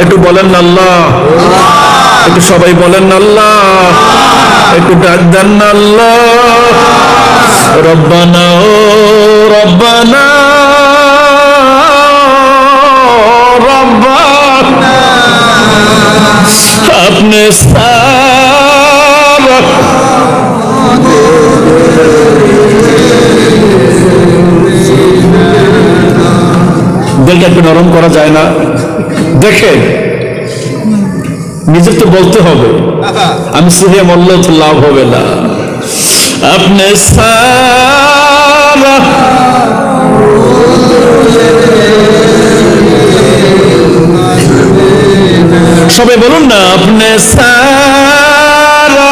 একটু বলেন আল্লাহ। একটু সবাই বলেন আল্লাহ। একটু ডাক দেন আল্লাহ। রব্বানা, ও রব্বানা। রব্বানা। আপনি সারা দিলটা একটু নরম করা যায় না। দেখে নিজের তো বলতে হবে। আমি সিহে মল্ল তো লাভ হবে না। আপনি সারা সবাই বলুন না আপনি সারা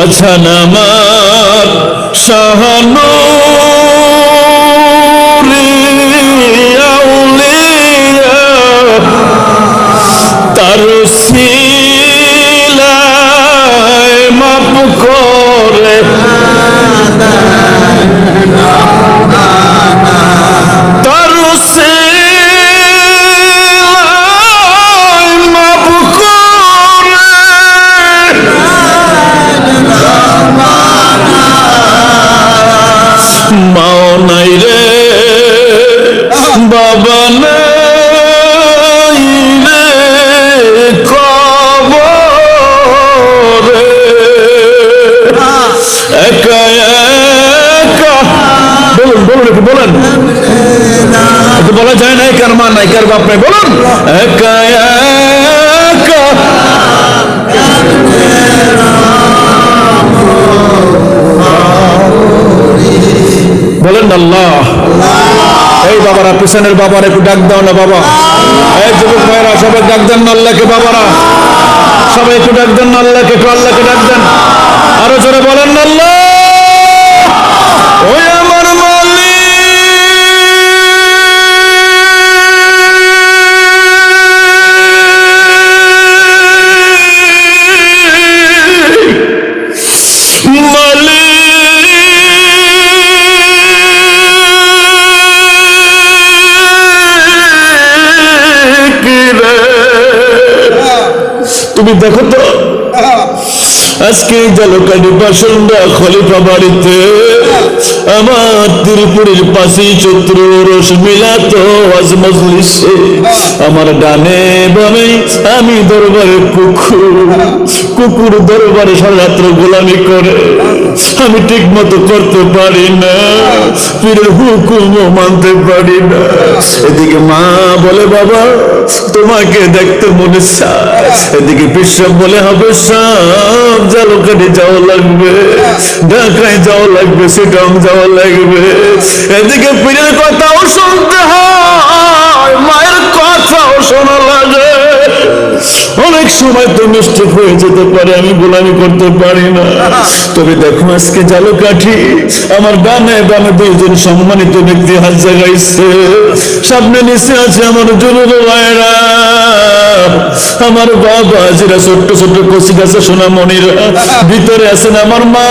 বাছান আমার শাহানো বাপ নাই বলুন। বলেন আল্লাহ। এই বাবারা, পিছনের বাবার একটু ডাক দাও না, বাবা। এই যুবক ভাইরা, সবাই ডাক দেন আল্লাহকে, বাবারা। সবাই একটু ডাক দেন আল্লাহকে, একটু আল্লাহকে ডাক দেন। আরও জোরে বলেন আল্লাহ। তুমি দেখো তো। আজকে জলকানি বাসনটা খলিফা বাড়িতে। আমার ত্রিপুরীর পাশে চৈত্র রস মিলাত আমার ডানে বামে আমি দরবারে কুকুর কুকুর দরবারে সারা রাত্র গোলামি করে। আমি ঠিক মতো করতে পারি না। পীরের হুকুমও মানতে পারি না। এদিকে মা বলে, বাবা, তোমাকে দেখতে মনে এদিকে বিশ্ব বলে, হবে সব জালকাঠি যাওয়া লাগবে। ঢাকায় যাওয়া লাগবে সেটাও যাওয়া লাগবে। এদিকে পীরের কথাও শুনতে হয়, মায়ের কথাও শোনা অনেক সময় তো মিষ্টি হয়ে যেতে পারে, আমি গোলামি করতে পারি না। তবে দেখো আজকে জালো কাঠি আমার ডানে বামে দুইজন সম্মানিত ব্যক্তি হাত জাগাইছে। সামনে নিচে আছে আমার যুবক ভাইরা আমার বাবা যেটা ছোট্ট ছোট্ট কচি গাছে সোনা মনিরা ভিতরে আছেন আমার মা।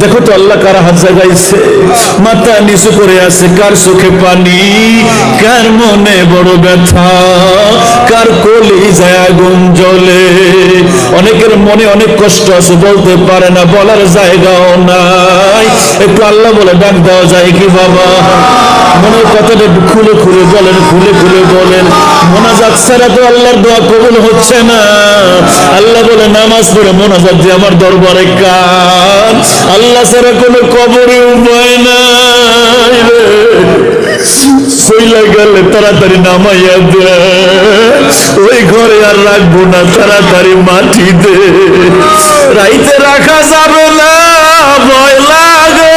দেখো তো আল্লাহ কার হাত জাগাইছে। মাথা নিচু করে আছে, কার চোখে পানি, কার মনে বড় ব্যথা, কার কলি যায় আগুন জ্বলে। অনেকের মনে অনেক কষ্ট আছে, বলতে পারে না, বলার জায়গাও নাই। একটু আল্লাহ বলে, ডাক দেওয়া যায় কি বাবা? মনের কথাটা খুলে খুলে বলেন, খুলে খুলে বলেন। মোনাজাত ছাড়া তো আল্লাহর দোয়া কবুল হচ্ছে না। আল্লাহ বলে নামাজ পড়ে মোনাজাত দিয়ে আমার দরবারে কান। আল্লাহ ছাড়া কোনো কবরে উপায় নাই রে। সইলা গেলে তাড়াতাড়ি নামাইয়া দে। ওই ঘরে আর রাখব না, তাড়াতাড়ি মাটি দে। রাইতে রাখা যাবে না, ভয় লাগে।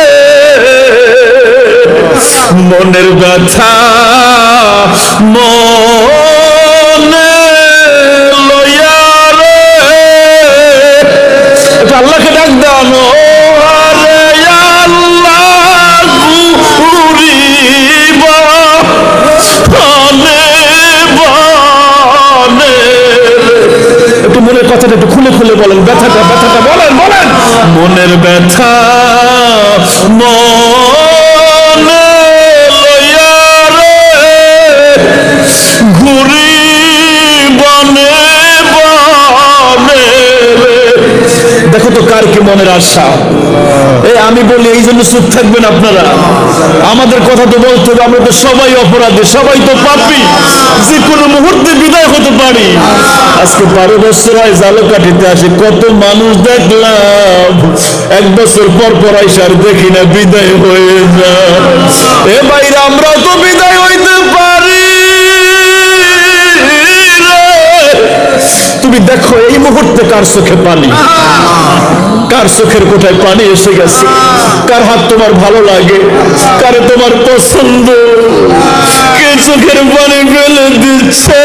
মনের ব্যথা মনে আল্লাহকে ডাক বনে বনে একটু মনের কথাটা একটু খুলে খুলে বলেন, ব্যথাটা ব্যথাটা বলেন বলেন। মনের ব্যথা তো মনের আশা। এই আমি বলি, এই জন্য চুপ থাকবেন আপনারা। আমাদের কথা তো বলতে হবে, আমরা তো সবাই অপরাধী, সবাই তো পাপি। যে কোনো মুহূর্তে বিদায় হতে পারি। আজকে বারো বছর হয় জালকাঠিতে আসে, কত মানুষ দেখলাম। এক বছর পর পর আইসার দেখি না, বিদায় হয়ে যায়। এ বাইরে আমরাও তো বিদায় তুমি দেখো, এই মুহূর্তে কার চোখে পানি? কার চোখের কোঠায় পানি এসে গেছে? কার হাত তোমার ভালো লাগে? কারে তোমার পছন্দ? কে চোখের পানি ফেলে দিচ্ছে?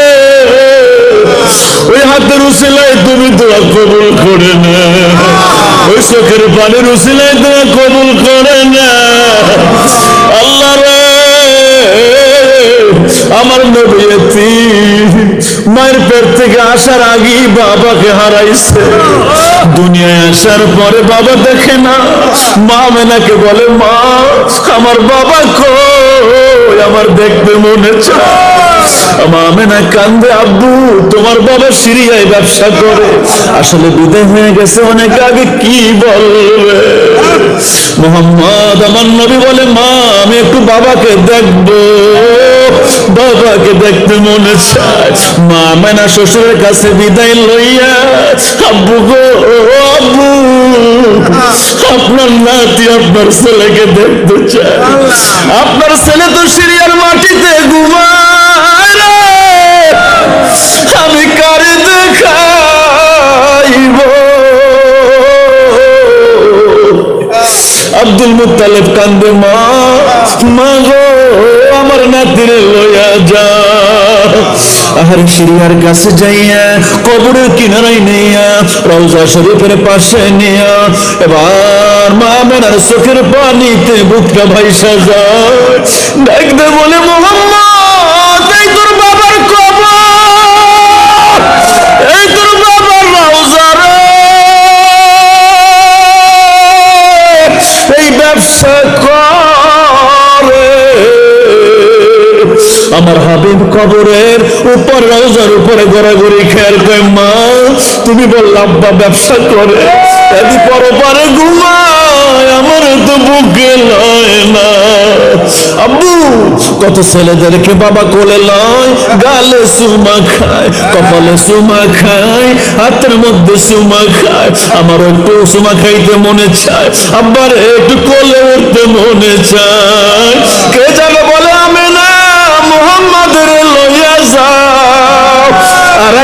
ওই হাতের উসিলায় তুমি দোয়া কবুল করে না। ওই চোখের পানির কবুল করে না। আল্লাহ আমার নবী মায়ের পেট থেকে আসার আগেই বাবাকে হারাইছে। দুনিয়ায় আসার পরে বাবা দেখে না, মা মেনাকে বলে, মা, আমার বাবা কই? আমার মনে মা মেনা কান্দে, আব্বু, তোমার বাবা সিরিয়ায় ব্যবসা করে। আসলে বিদায় হয়ে গেছে, অনেক আগে কি বলবে? মোহাম্মদ আমার নবী বলে, মা, আমি একটু বাবাকে দেখব। বাবাকে দেখতে মনে চায়। মা মেনা শ্বশুরের কাছে বিদায় লইয়া আব্বু গো আব্বু আপনার নাতি আপনার ছেলেকে দেখতে চায়। আপনার ছেলে তো সিরিয়ার মাটিতে ঘুমায় আমি কারে দেখাইব? আব্দুল মুতালেব কান্দে মা মা গো আমার নাতিরে লইয়া যা। আর সিরিয়ার কাছে যাইয়া, কবরের কিনারাই নিয়া, রওজা শরীফের পাশে নিয়া, এবার মা মেনার চোখের পানিতে বুকটা ভাইসা যায়। ডাকতে বলে, মোহাম্মদ! আমার হাবিব কবরের উপর রোজার উপরে গড়াগড়ি খেয়ার কয় মা, তুমি বললে, আব্বা, ব্যবসা করে। এদি পরপারে ঘুমায়, আমার তো বুকে লয় না। আব্বু, কত ছেলেদেরকে বাবা কোলে লয়, গালে সুমা খায়, কপালে সুমা খায়, হাতের মধ্যে সুমা খায়। আমার একটু সুমা খাইতে মনে চায়, আব্বার একটু কোলে উঠতে মনে চায়। কে যেন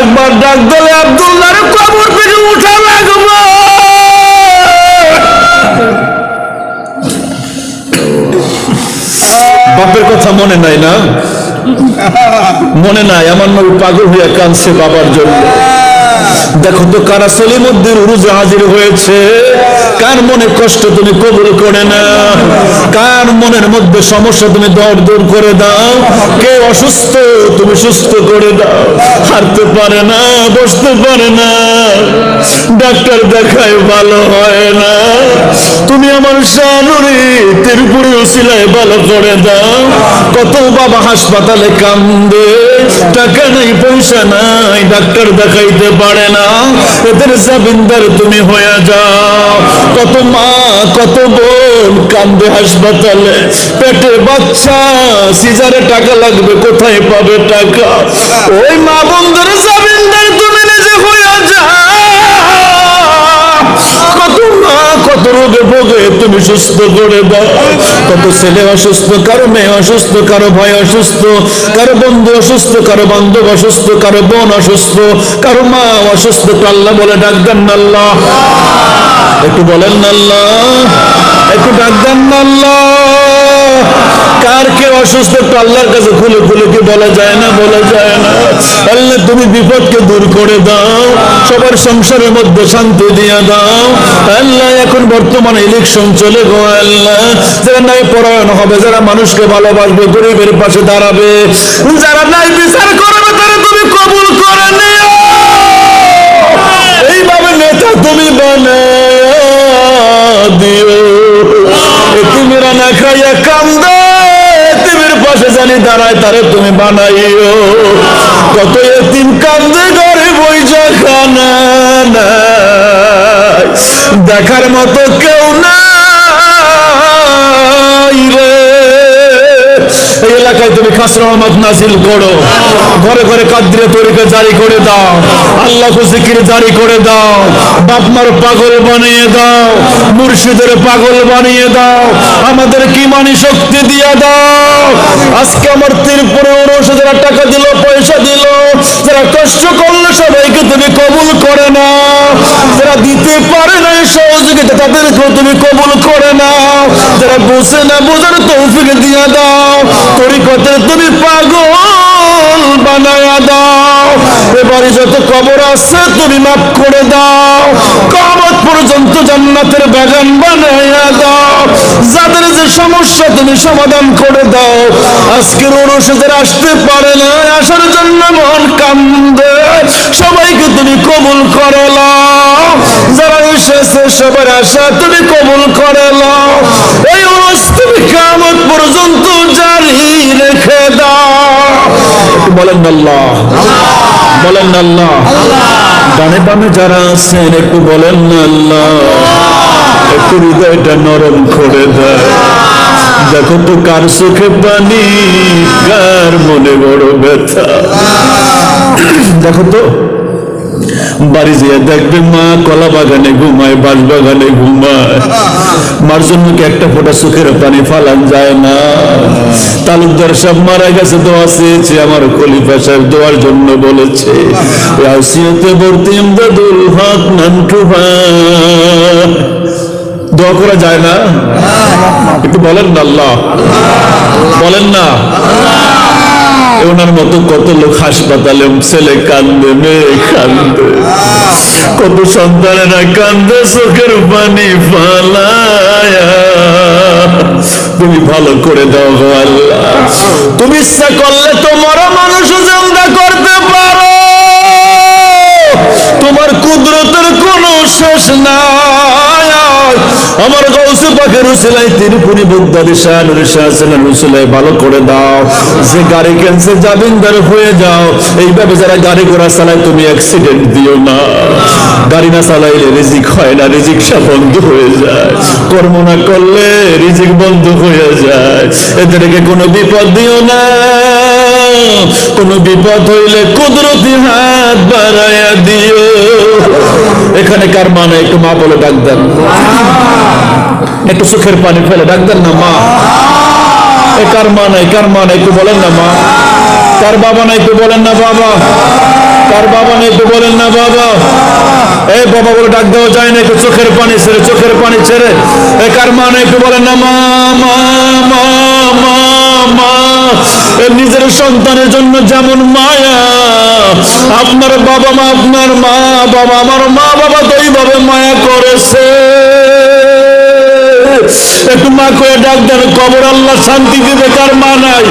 আর একবার ডাক দলে আব্দুল্লাহর কবর থেকে উঠা লাগব। বাপের কথা মনে নাই না? মনে নাই, আমার নবী পাগল হইয়া কাঁদছে বাবার জন্য। দেখো তো কারা সলিমুদ্দিন উরুজে হাজির হয়েছে? কার মনে কষ্ট তুমি কবুল করে না কার মনের মধ্যে সমস্যা তুমি দর দূর করে দাও? কে অসুস্থ তুমি সুস্থ করে দাও। হাঁটতে পারে না, বসতে পারে না। ডাক্তার দেখায় ভালো হয় না। তুমি আমার শানুরি তিরপুরি উসিলায় ভালো করে দাও। কত বাবা হাসপাতালে কান্দে। পয়সা নাই ডাক্তার দেখাইতে পারে না। এদের জামিনদার তুমি হয়ে যাও। কত মা, কত বোন কান্দে হাসপাতালে। পেটে বাচ্চা, সিজারে টাকা লাগবে, কোথায় পাবে টাকা? ওই মা বোনদের জাবিন্দার কত রোগে ভোগে, তুমি সুস্থ করে দাও। কত ছেলে অসুস্থ, কারও মেয়ে অসুস্থ, কারও ভাই অসুস্থ, কারও বন্ধু অসুস্থ, কারও বান্ধব অসুস্থ, কারও বোন অসুস্থ, কারও মা অসুস্থ আল্লাহ বলে ডাক দেন আল্লাহ। একটু বলেন আল্লাহ, একটু ডাক দেন আল্লাহ। কার কে অসুস্থ আল্লাহর কাছে খুলে খুলে কি বলা যায় না, বলা যায় না। আল্লাহ, তুমি বিপদকে দূর করে দাও। সবার সংসারের মধ্যে শান্তি দিয়া দাও। আল্লাহ, এখন বর্তমানে ইলেকশন চলে গো আল্লাহ। যারা নাই পরায়ণ হবে, যারা মানুষকে ভালোবাসবে, গরিবের পাশে দাঁড়াবে, যারা নাই বিচার করবে, তারা তুমি কবুল করে নিও। এইভাবে নেতা তুমি বনে দিও। তুমিরা না খাইয়া কান্দ পাশে জানি দাঁড়ায়, তারে তুমি বানাইও। কত এ তিন কান্দে গো দেখার মতো কেউ শক্তি দিয়ে দাও। আজকে আমার তীরপুরে ওরস, যারা টাকা দিল, পয়সা দিল, যারা কষ্ট করল সবাইকে তুমি কবুল করে না যারা দিতে পারে না সহযোগিতা, তাদেরকেও তুমি কবুল করে নাও। যারা বুঝে না বোঝার তৌফিক দিয়ে দাও। তরিকতের তুমি পাগল বানায়া দাও। এবারে যত কবর আছে তুমি মাফ করে দাও। কবর পর্যন্ত জান্নাতের বাগান বানায়া দাও। যাদের যে সমস্যা তুমি সমাধান করে দাও। আজকের যারা আসতে পারে না, আসার জন্য মন কান্দে। সবাইকে তুমি কবুল করে যারা এসেছে সবার আশা তুমি কবুল করে নাও। এই ওরস তুমি কামত পর্যন্ত জারি রেখে দাও। বলেন আল্লাহ। বলেন না আল্লাহ। ডানে বামে যারা আছেন, একটু বলেন না আল্লাহ। একটু হৃদয়টা নরম করে দেয়। দেখো তো কার চোখে পানি, কার মনে বড় ব্যথা। দেখো তো, বাড়ি যেয়ে দেখবে মা কলা বাগানে ঘুমায় বাঁশ বাগানে ঘুমায়। মার জন্য কি একটা ফোঁটা সুখের পানি ফালান যায় না? তালুকদার সব মারা গেছে দোয়া চেয়েছে আমার খলিফা সাহেব দোয়ার জন্য বলেছে আসিয়াতে ভর্তি ইমদাদুল হক নান্টু দোয়া করা যায় না? একটু বলেন না আল্লাহ। বলেন না। ওনার মতো কত লোক হাসপাতালে ছেলে কান্দে, মেয়ে কান্দে। কত সন্তানেরা কান্দে, চোখের পানি ফালায়া। তুমি ভালো করে দাও আল্লাহ। তুমি ইচ্ছা করলে তোমারও মানুষ জিন্দা করতে পারো। তোমার কুদরতের কোনো শেষ নাই। আমার গৌসে পাখের রুসিলাই তিরপুরি বুদ্ধারি শাহ সেনা রুসিলাই ভালো করে দাও। যে গাড়ি ক্যান্সার জামিনদার হয়ে যাও। এইভাবে যারা গাড়ি ঘোড়া চালায়, তুমি অ্যাক্সিডেন্ট দিও না। গাড়ি না চালাইলে রিজিক হয় না, রিজিক সব বন্ধ হয়ে যায়। কর্ম না করলে রিজিক বন্ধ হয়ে যায়। এদেরকে কোনো বিপদ দিও না। কোনো বিপদ হইলে কুদরতি হাত বাড়াইয়া দিও। এখানে কার মানে? একটু মা বলে ডাক দেন। একটু সুখের পানি ফেলে ডাক দেন না মা। কার মা নাই কার মা নাই একটু বলেন না মা। কার বাবা নাই একটু বলেন না বাবা। কার বাবা নেই, একটু বলেন না বাবা। এই বাবা বলে ডাক দেওয়া যায় না, একটু চোখের পানি ছেড়ে, চোখের পানি ছেড়ে। এ কার মা নাই, একটু বলেন না, মা মা মা মা মা। নিজের সন্তানের জন্য যেমন মায়া, আপনার বাবা মা, আপনার মা, বাবা, আমার মা বাবা তো এইভাবে মায়া করেছে। একটু মা করে ডাক দেন, কবর আল্লাহ শান্তি দিবে কার মা নাই।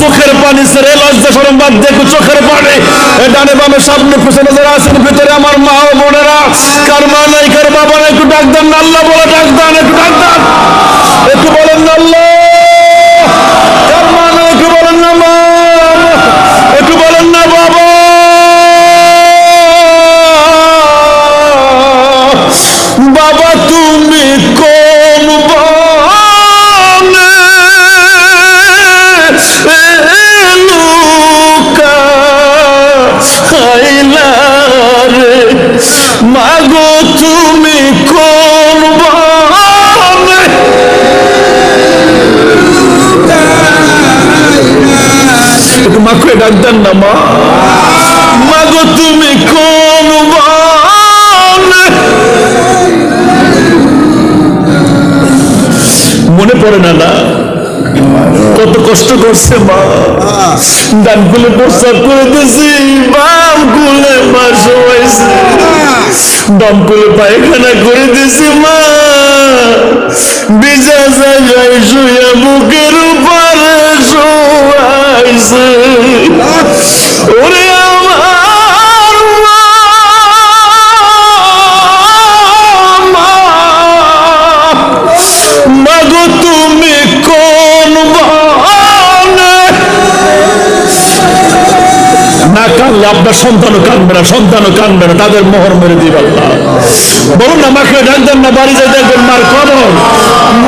চোখের পানি সেরে লজ্জা সরম বাদ দেখো চোখের পানি। ডানে বামে সামনে পিছনে যারা আছেন, ভিতরে আমার মা ও বোনেরা। কার মা নাই, কার বাবা নাই, একটু ডাক দেন, আল্লাহ বলে ডাক দেন, একটু ডাক দেন। একটু বলেন, আল্লাহ। কার মা নাই, একটু বলেন না মাকে ডাক দেন না মা মাগো, তুমি কোন মনে পড়ে না না? কত কষ্ট করছে মা। ডান কুলে প্রস্তাব করে দিয়েছি বাম কুলে মা শোয়াইছে। বাম পায়খানা করে দিয়েছি মা। বিজা জায়গায় শুয়ে বুকের গেছে ওরে আমার মাগো, তুমি কোন না কানলে আপনার সন্তানও না সন্তানও না, তাদের মোহর মেরে দিবে আল্লাহ। বলুন না মাকে ডাকতেন না, বাড়ি যাই দেখবেন, মার কবর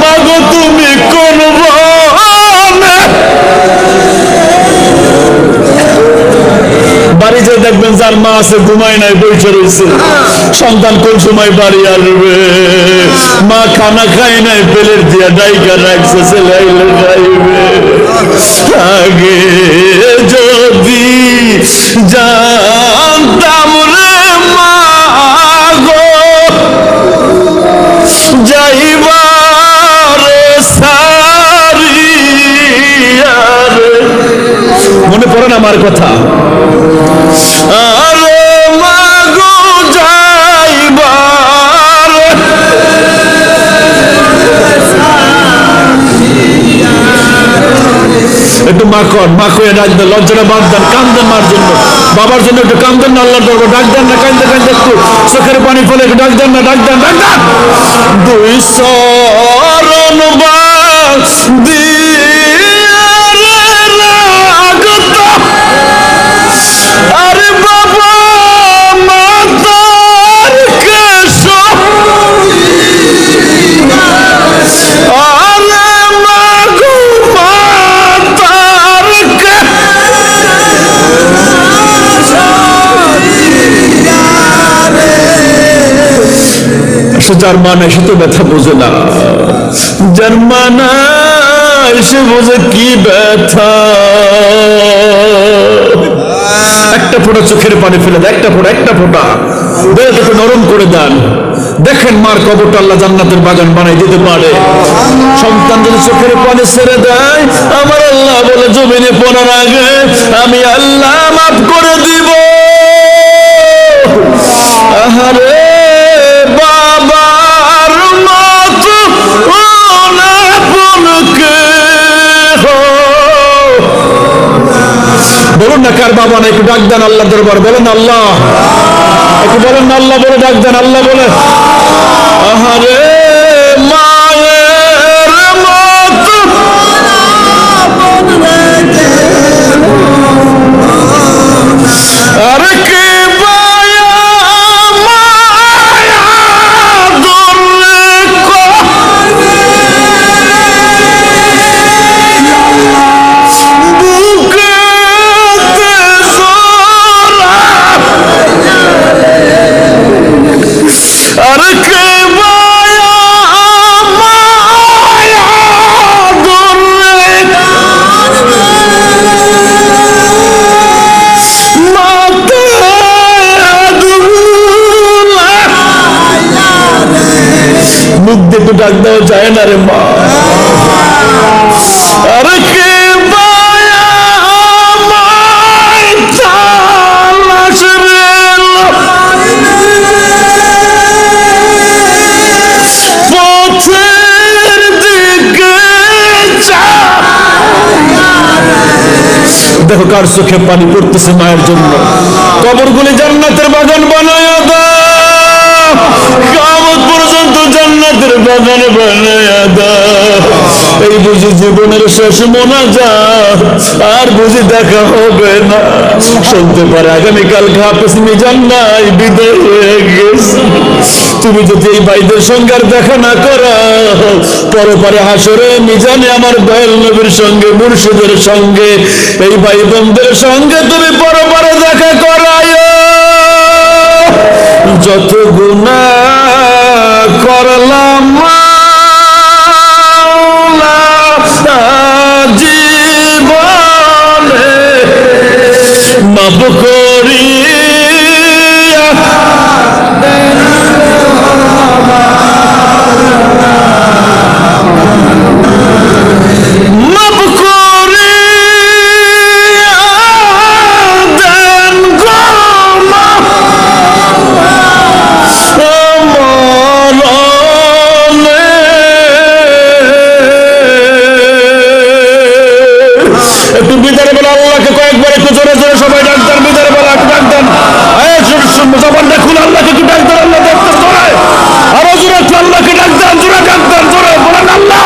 মাগো, তুমি কোন বা যে যার মা আছে ঘুমায় নাই বইছে রয়েছে। সন্তান কোন সময় বাড়ি আসবে? মা খানা খাই নাই পেলের দিয়া ডাইকা রাখছে ছেলে খাইবে আগে যদি জানতাম মনে পড়ে না আমার কথা? একটু মাখন মাখয়ে ডাক দেন লজ্জাটা বাদ দেন কান্দেন মার জন্য। বাবার জন্য একটু কান্দেন না আল্লাহর দরবার ডাক দেন না কান্দে কান্দে একটু। চোখের পানি ফেলে একটু ডাক দেন না ডাক দেন ডাক দেন। দুই শরণ বাস দিয়ে যার মা নাই সে তো ব্যথা বোঝে না। যার মা নাই সে বোঝে কি ব্যথা। একটা ফোঁটা চোখের পানি ফেলে দেয়, একটা ফোঁটা একটা ফোঁটা। দেহটাকে নরম করে দেন। দেখেন মার কবরটা আল্লাহ জান্নাতের বাগান বানাই দিতে পারে। সন্তান যদি চোখের পানি ছেড়ে দেয়, আমার আল্লাহ বলে, জমিনে পড়ার আগে আমি আল্লাহ মাফ করে দিব। আহারে! কার বাবা না, একটু ডাক দেন আল্লাহ দরবার, বলেন আল্লাহ। একটু বলেন আল্লাহ বলে, ডাক দেন, আল্লাহ বলে। আহারে! যায় না রে মা। আরে কে দেখো কার চোখে পানি পড়তেছে মায়ের জন্য? কবরগুলি জান্নাতের বাগান বানায় দাও। পর্যন্ত এই বুঝি জীবনের শেষ যা আর বুঝি দেখা হবে না। শুনতে পারে আগামীকাল বিদায় হয়ে গেছে। তুমি যদি এই ভাইদের সঙ্গে দেখা না করো, পরে পরে হাসরে মিজানে আমার দয়াল নবীর সঙ্গে, মুর্শিদের সঙ্গে, এই ভাই বোনদের সঙ্গে তুমি পরে পরে দেখা করায় যত গুণা করলাম জীবনে। মাপ একটু বিদারে বলে আল্লাহকে কয়েকবার একটু জোরে জোরে সবাই ডাক্তার বিদারে বলে একটু ডাক্তার জবান দেখুন আল্লাহকে কি ডাক্তার আল্লাহ ডাক্তার জোরে আরও জোরে আল্লাহকে ডাক্তার জোরে ডাক্তার জোরে বলেন আল্লাহ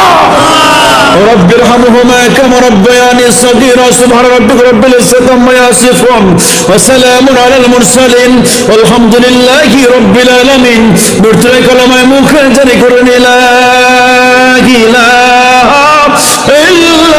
رب ارحمهما كما ربياني صغيرا سبحان ربك رب العزة عما يصفون وسلام على المرسلين والحمد لله رب العالمين برتلك لما يمكن تركني لا إله